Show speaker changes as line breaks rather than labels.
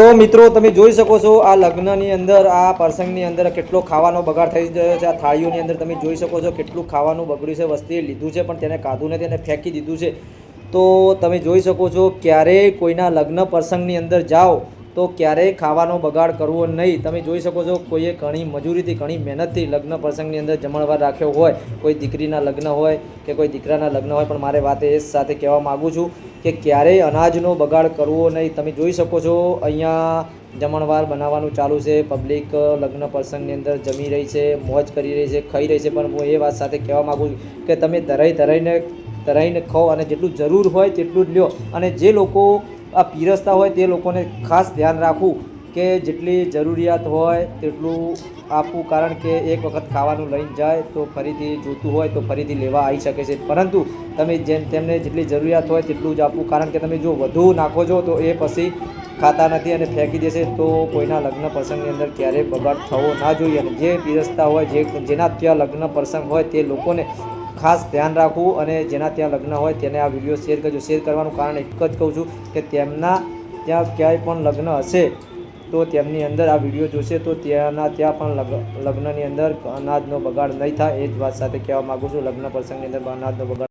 તો મિત્રો, તમે જોઈ શકો છો આ લગ્નની અંદર, આ પ્રસંગની અંદર કેટલો ખાવાનો બગાડ થઈ ગયો છે. આ થાળીઓની અંદર તમે જોઈ શકો છો કેટલું ખાવાનું બગડ્યું છે, વસ્તી લીધું છે, પણ તેને ખાધું નથી અને ફેંકી દીધું છે. તો તમે જોઈ શકો છો, ક્યારેય કોઈના લગ્ન પ્રસંગની અંદર જાઓ તો ક્યારેય ખાવાનો બગાડ કરવો નહીં. તમે જોઈ શકો છો, કોઈએ ઘણી મજૂરીથી, ઘણી મહેનતથી લગ્ન પ્રસંગની અંદર જમણવાર રાખ્યો હોય. કોઈ દીકરીના લગ્ન હોય કે કોઈ દીકરાના લગ્ન હોય, પણ મારે વાત એ સાથે કહેવા માગું છું કે ક્યારેય અનાજનો બગાડ કરવો નહીં. તમે જોઈ શકો છો, અહીંયા જમણવાર બનાવવાનું ચાલુ છે. પબ્લિક લગ્ન પ્રસંગની અંદર જમી રહી છે, મોજ કરી રહી છે, ખાઈ રહી છે. પણ હું એ વાત સાથે કહેવા માગું છું કે તમે ધરાઈ ધરાઈને ધરાઈને ખાઓ અને જેટલું જરૂર હોય તેટલું જ લ્યો. અને જે લોકો આ પીરસતા હોય તે લોકોને ખાસ ધ્યાન રાખવું કે જેટલી જરૂરિયાત હોય તેટલું આપવું. કારણ કે એક વખત ખાવાનું લઈને જાય તો ફરીથી જોતું હોય તો ફરીથી લેવા આવી શકે છે. પરંતુ તમે જેમ તેમને જેટલી જરૂરિયાત હોય તેટલું જ આપવું કારણ કે તમે જો વધુ નાખો છો તો એ પછી ખાતા નથી અને ફેંકી દેશે તો કોઈના લગ્ન પ્રસંગની અંદર ક્યારેય બગાડ થવો ના જોઈએ. અને જે પીરસતા હોય, જે જેના ત્યાં લગ્ન પ્રસંગ હોય તે લોકોને ખાસ ધ્યાન રાખવું અને જેના ત્યાં લગ્ન હોય તેને આ વીડિયો શેર કરજો. શેર કરવાનું કારણ એક જ કહું છું કે તેમના ત્યાં ક્યાંય પણ લગ્ન હશે તો તેમની અંદર આ વીડિયો જોશે તો ત્યાંના ત્યાં પણ લગ્નની અંદર અનાજનો બગાડ નહીં થાય. એ જ વાત સાથે કહેવા માગું છું. લગ્ન પ્રસંગની અંદર અનાજનો બગાડ